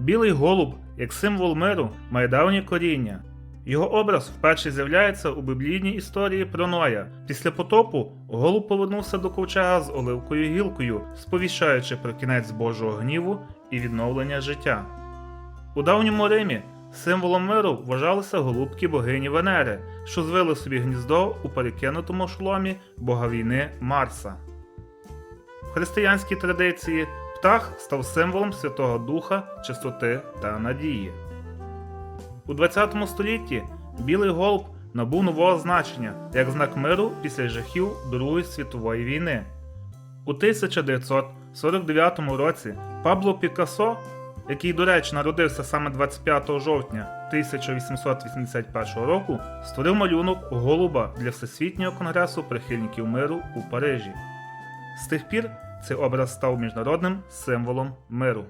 Білий голуб, як символ миру, має давнє коріння. Його образ вперше з'являється у біблійній історії про Ноя. Після потопу голуб повернувся до ковчега з оливкою гілкою, сповіщаючи про кінець Божого гніву і відновлення життя. У давньому Римі символом миру вважалися голубки богині Венери, що звили собі гніздо у перекинутому шломі бога війни Марса. В християнській традиції птах став символом Святого Духа, чистоти та надії. У 20 столітті білий голуб набув нового значення як знак миру після жахів Другої світової війни. У 1949 році Пабло Пікассо, який, до речі, народився саме 25 жовтня 1881 року, створив малюнок голуба для Всесвітнього конгресу прихильників миру у Парижі. З тих пір цей образ став міжнародним символом миру.